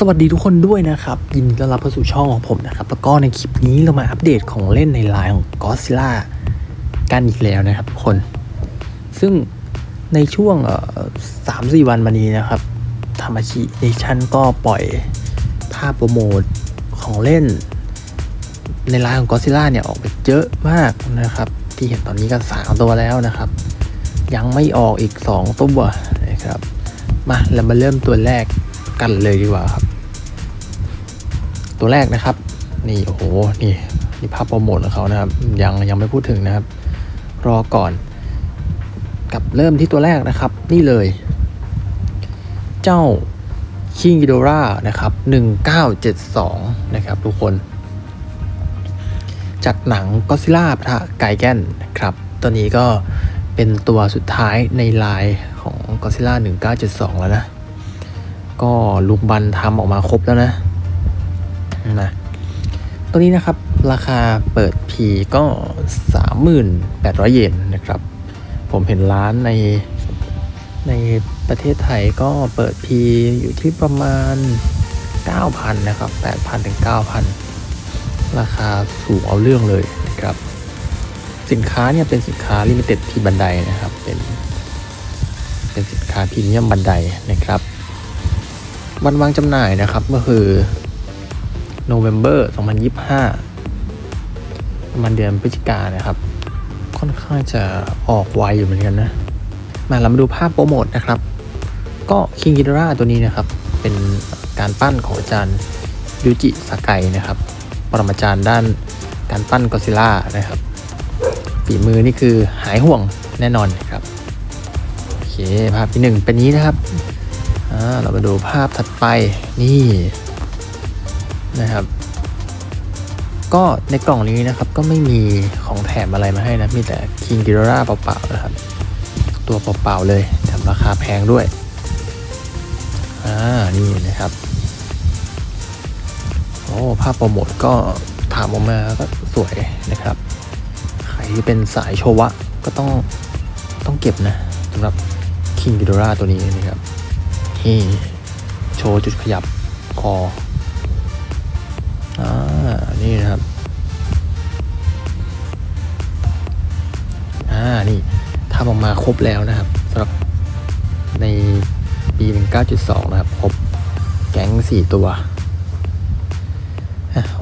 สวัสดีทุกคนด้วยนะครับ ยินดีต้อนรับเข้าสู่ช่องของผมนะครับ แล้วก็ในคลิปนี้เรามาอัปเดตของเล่นในไลน์ของ Godzilla กันอีกแล้วนะครับทุกคน ซึ่งในช่วงสามสี่วันมานี้นะครับธรรมชิเนชั่นก็ปล่อยภาพโปรโมทของเล่น ในไลน์ของ Godzilla เนี่ยออกไปเยอะมากนะครับ ที่เห็นตอนนี้ก็สามตัวแล้วนะครับ ยังไม่ออกอีกสองตัวนะครับมาเรามาเริ่มตัวแรก กันเลยดีกว่าครับ ตัวแรกนะครับ นี่โอ้โหนี่นี่ภาพโปรโมทของเขานะครับ ยังยังไม่พูดถึงนะครับ รอก่อนกับเริ่มที่ตัวแรกนะครับ นี่เลย เจ้าคิงกิโดรานะครับ 1972 นะครับทุกคน จากหนังก็ซิล่าพระไกแกนนครับ ตัวนี้ก็เป็นตัวสุดท้ายในลายของก็ซิล่า1972 แล้วนะ ก็ลุงบันทำออกมาครบแล้วนะนะตัวนี้นะครับราคาเปิดพีก็ 38,000 เยนนะครับ ผมเห็นร้านในในประเทศไทยก็เปิดพีอยู่ที่ประมาณ 9,000 นะครับ 8,000 ถึง 9,000 ราคาสูงเอาเรื่องเลยนะครับ สินค้าเนี่ยเป็นสินค้าลิมิเต็ดพีบันไดนะครับ เป็น เป็นสินค้าพรีเมียมบันไดนะครับ วันวางจำหน่ายนะครับก็คือโนเวม ber 2025 ประมาณเดือนพฤศจิกานะครับ ค่อนข้างจะออกไวอยู่เหมือนกันนะ มาเรามาดูภาพโปรโมทนะครับ ก็คิงกิ d ราตัวนี้นะครับ เป็นการปั้นของอาจารย์ยูจิสากายนะครับ ปรมาจารย์ด้านการปั้นกอซิล่านะครับ ฝีมือนี่คือหายห่วงแน่นอนนะครับ โอเค ภาพที่หนึ่งเป็นนี้นะครับ เรามาดูภาพถัดไปนี่นะครับ ก็ในกล่องนี้นะครับก็ไม่มีของแถมอะไรมาให้นะ มีแต่ King g i r a เปล่าๆนะครับ ตัวเปล่าๆเลยแถมราคาแพงด้วยอ่านี่นะครับโอ้ภาพโปรโมทก็ถามออกมาก็สวยนะครับ ใครที่เป็นสายโชวะก็ต้องต้องเก็บนะสำหรับ King g i r a ตัวนี้นะครับ นี่โชว์จุดขยับคออ่านี่นะครับอ่านี่ทำออกมาครบแล้วนะครับสำหรับในปี 19.2 นะครับ ครบแก๊ง 4 ตัว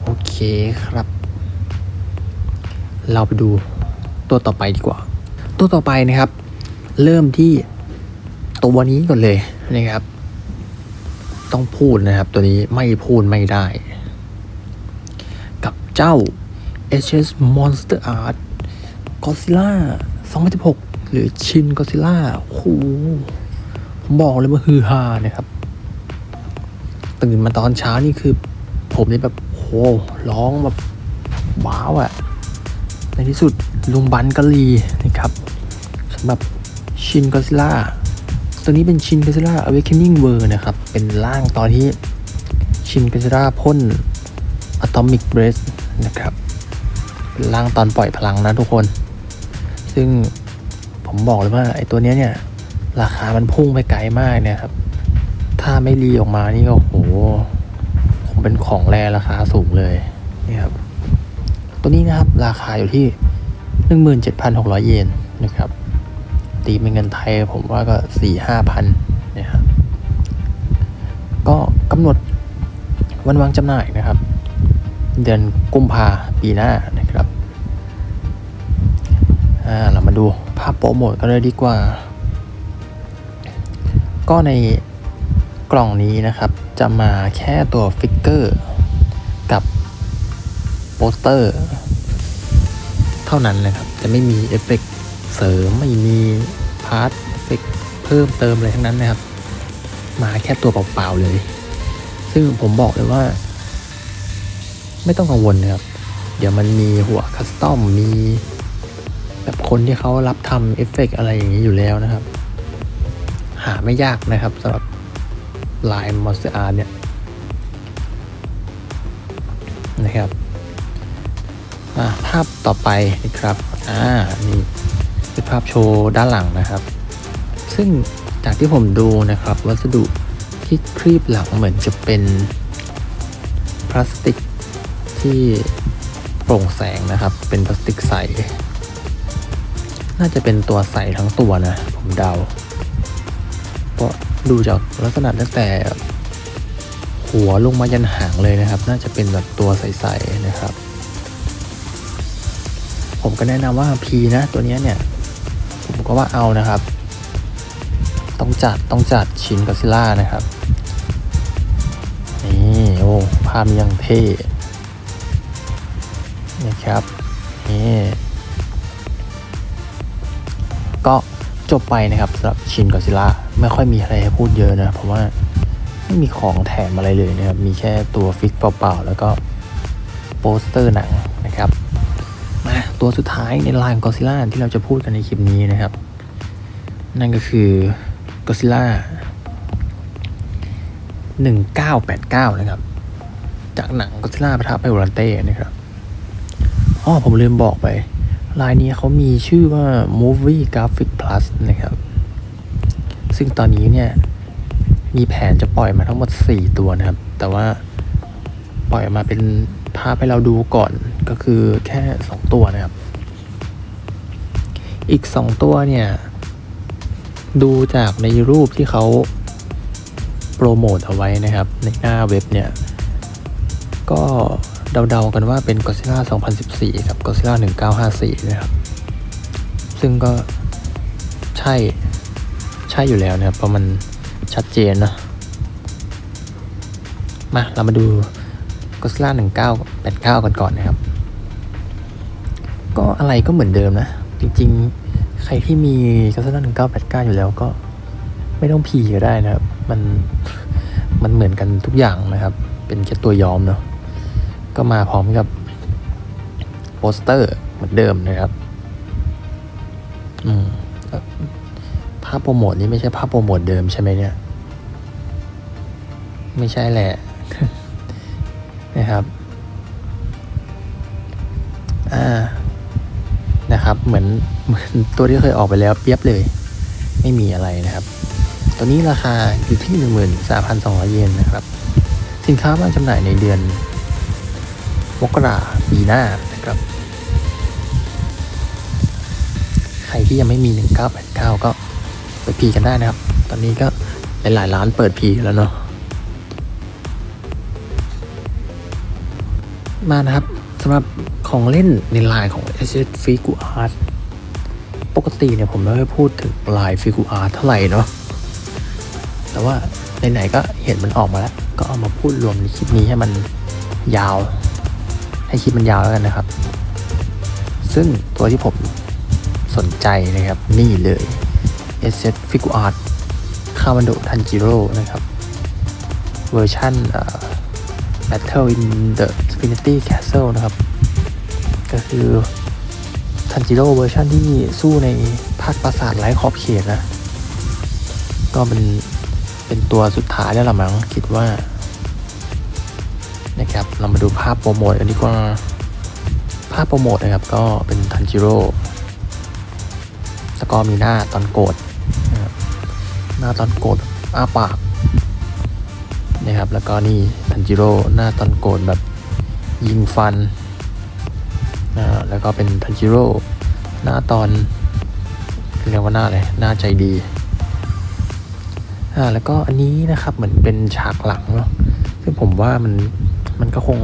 โอเคครับ เราไปดูตัวต่อไปดีกว่า ตัวต่อไปนะครับ เริ่มที่ตัวนี้ก่อนเลย นะครับ ต้องพูดนะครับ ตัวนี้ไม่พูดไม่ได้ กับเจ้า HS Monster Art Godzilla 2016 หรือชิน Godzilla โอ้โหผมบอกเลยว่าฮือฮานะครับ ตื่นมาตอนเช้านี่คือ ผมนี่แบบโหร้องแบบว้าวอะในที่สุดลุงบันกะลีนะครับสำหรับชิน Godzilla ตัวนี้เป็นชิน Godzilla Awakening World นะครับ เป็นร่างตอนที่ชิน Godzilla พ่น Atomic Breath นะครับ เป็นร่างตอนปล่อยพลังนะทุกคน ซึ่งผมบอกเลยว่าไอ้ตัวเนี้ยเนี่ย ราคามันพุ่งไปไกลมากเนี่ยครับ ถ้าไม่รีออกมานี่ก็โหคงเป็นของแรราคาสูงเลยนี่ครับ ตัวนี้นะครับราคาอยู่ที่ 17,600 เยนนะครับ ตีเป็นเงินไทย ผมว่าก็สี่ห้าพันนะครับก็กำหนดวันวางจำหน่ายนะครับ เดือนกุมภาปีหน้านะครับอ่าเรามาดูภาพโปรโมทกันเลยดีกว่า ก็ในกล่องนี้นะครับ จะมาแค่ตัวฟิกเกอร์กับโปสเตอร์ เท่านั้นนะครับ จะไม่มีเอฟเฟกต์ เสริมไม่มีพาร์ทเฟกต์เพิ่มเติมอะไรทั้งนั้นนะครับ มาแค่ตัวเปล่าๆเลย ซึ่งผมบอกเลยว่า ไม่ต้องกังวลนะครับ เดี๋ยวมันมีหัวคัสตอมมีแบบคนที่เขารับทำเอฟเฟกต์อะไรอย่างนี้อยู่แล้วนะครับ หาไม่ยากนะครับสำหรับลายมอนสเตอร์อาร์เนี่ยนะครับอ่าภาพต่อไปนะครับ อ่า นี่ ป็นภาพโชว์ด้านหลังนะครับ ซึ่งจากที่ผมดูนะครับ วัสดุที่ครีบหลังเหมือนจะเป็นพลาสติกที่โปร่งแสงนะครับ เป็นพลาสติกใส น่าจะเป็นตัวใสทั้งตัวนะ ผมเดา เพราะดูจากลักษณะตั้งแต่หัวลงมายันหางเลยนะครับ น่าจะเป็นแบบตัวใสๆนะครับ ผมก็แนะนำว่า P นะ ตัวเนี้ยเนี่ย ก็ว่าเอานะครับ ต้องจัดต้องจัดชินก o ซิล่านะครับ นี่โอ้ภาพมันยังเท่นะครับนี่ก็จบไปนะครับสำหรับชินก o ซิล่าไม่ค่อยมีอะไรให้พูดเยอะนะ เพราะว่าไม่มีของแถมอะไรเลยนะครับ มีแค่ตัวฟิกเปล่าๆ แล้วก็โปสเตอร์หนังนะครับ ตัวสุดท้ายในไลน์ของก d ซิล่าที่เราจะพูดกันในคลิปนี้นะครับ นั่นก็คือ g o d z i l l a 1989 นะครับ จากหนัง Godzilla ปะทะไพโอรันเต้นะครับอ๋อผมลืมบอกไป ลายนี้เขามีชื่อว่า Movie Graphic Plus นะครับ ซึ่งตอนนี้เนี่ยมีแผนจะปล่อยมาทั้งหมด 4 ตัวนะครับ แต่ว่าปล่อยมาเป็น ภาพให้เราดูก่อนก็คือแค่ 2 ตัวนะครับ อีก 2 ตัวเนี่ย ดูจากในรูปที่เขาโปรโมทเอาไว้นะครับ ในหน้าเว็บเนี่ย ก็เดาๆกันว่าเป็น Godzilla 2014 กับ Godzilla 1954 นะครับ ซึ่งก็ใช่ใช่อยู่แล้วนะครับ เพราะมันชัดเจนนะมาเรามาดู Godzilla 1989กันก่อนนะครับ ก็อะไรก็เหมือนเดิมนะ จริงๆ ใครที่มี Godzilla 1989 อยู่แล้วก็ไม่ต้องพีก็ได้นะครับ มันมันเหมือนกันทุกอย่างนะครับ เป็นแค่ตัวย้อมเนาะก็มาพร้อมกับโปสเตอร์เหมือนเดิมนะครับ อืมภาพโปรโมทนี่ไม่ใช่ภาพโปรโมทเดิมใช่ไหมเนี่ย ไม่ใช่แหละ นะครับอ่านะครับเหมือนเหมือนตัวที่เคยออกไปแล้วเปียบเลย ไม่มีอะไรนะครับ ตัวนี้ราคาอยู่ที่ 13,200 เยนนะครับ สินค้าวางจำหน่ายในเดือนมกราปีหน้านะครับ ใครที่ยังไม่มี 1989 ก็ไปพีกันได้นะครับ ตอนนี้ก็หลายๆร้านเปิดพีแล้วเนาะ มานะครับสำหรับของเล่นในลายของ s s f i g u Art ปกติเนี่ยผมไม่ค่อยพูดถึงลาย f i g u Art เท่าไหร่เนาะแต่ว่าไหนๆก็เห็นมันออกมาแล้ว ก็เอามาพูดรวมในคลิปนี้ให้มันยาว ให้คลิปมันยาวแล้วกันนะครับ ซึ่งตัวที่ผมสนใจนะครับ นี่เลย s s f i g u Art คาวันโดทันจิโร่นะครับ เวอร์ชัน Battle in the Infinity Castle นะครับ ก็คือทันจิโร่เวอร์ชันที่สู้ในภาคปราสาทไร้ขอบเขตนะ ก็เป็นเป็นตัวสุดท้ายแล้วล่ะมั้งคิดว่า นะครับ เรามาดูภาพโปรโมทกันดีกว่า ภาพโปรโมทนะครับ ก็เป็นทันจิโร่แล้วก็มีหน้าตอนโกรธหน้าตอนโกรธอ้าปากนะครับ แล้วก็นี่ ทันจิโร่หน้าตอนโกรธแบบยิงฟันนะแล้วก็เป็นทันจิโร่หน้าตอนเรียกว่าหน้าอะไรหน้าใจดีอ่าแล้วก็อันนี้นะครับเหมือนเป็นฉากหลังเนาะซึ่งผมว่ามันมันก็คง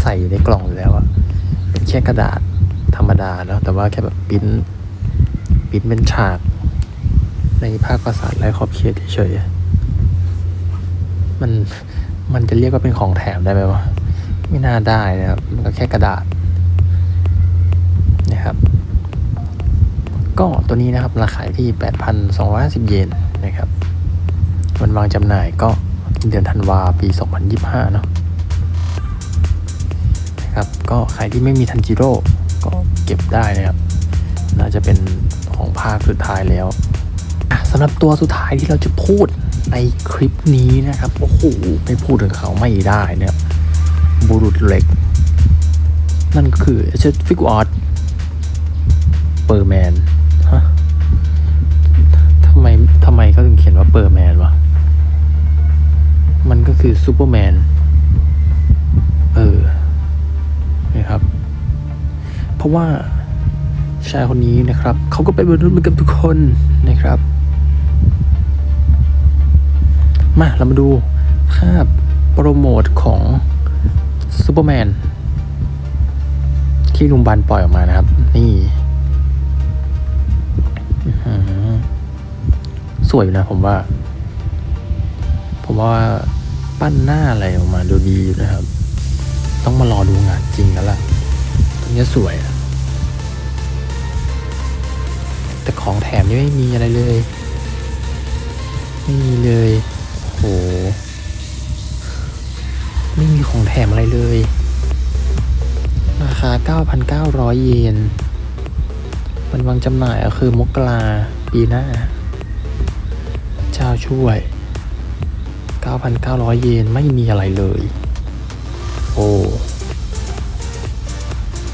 ใส่ในกล่องอยู่แล้วอะเป็นแค่กระดาษธรรมดาเนาะแต่ว่าแค่แบบปิ้นปิ้นเป็นฉาก ในภาคภาษาทไร้ขอบเขตเฉยๆมัน มันจะเรียกว่าเป็นของแถมได้ไหมวะ ไม่น่าได้นะครับ มันก็แค่กระดาษนะครับ ก็ตัวนี้นะครับ ราคาที่ 8,250 เยนนะครับวันวางจำหน่ายก็เดือนธันวาปี 2025 เนาะนะครับ ก็ใครที่ไม่มีทันจิโร่ก็เก็บได้นะครับ น่าจะเป็นของภาคสุดท้ายแล้วสำหรับตัวสุดท้ายที่เราจะพูด ในคลิปนี้นะครับ โอ้โหไม่พูดถึงเขาไม่ได้นะครับบุรุษเหล็ก นั่นก็คือเชฟฟิกออร์เปอร์แมนฮะทำไมทำไมเขาถึงเขียนว่าเปอร์แมนวะ มันก็คือซูเปอร์แมน เออนะครับ เพราะว่าชายคนนี้นะครับ เขาก็เป็นมนุษย์เหมือนกับทุกคนนะครับ มาเรามาดูภาพโปรโมทของซูเปอร์แมนที่ลุงบันปล่อยออกมานะครับ นี่สวยอยู่นะผมว่า ผมว่าปั้นหน้าอะไรออกมาดูดีนะครับ ต้องมารอดูงานจริงแล้วล่ะตรงนี้สวย แต่ของแถมนี่ไม่มีอะไรเลย ไม่มีเลย โห ไม่มีของแถมอะไรเลย ราคา 9,900 เยนวันวางจำหน่ายก็คือมกราปีหน้า เจ้าช่วย 9,900 เยนไม่มีอะไรเลย โอ้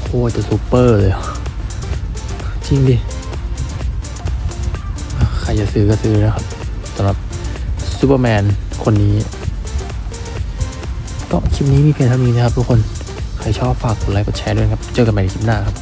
โคตรจะซูเปอร์เลย จริงดิ ใครจะซื้อก็ซื้อนะครับสำหรับ ซูเปอร์แมนคนนี้ ก็คลิปนี้มีเพียงเท่านี้นะครับทุกคน ใครชอบฝากกดไลค์กดแชร์ด้วยครับ เจอกันใหม่ในคลิปหน้าครับ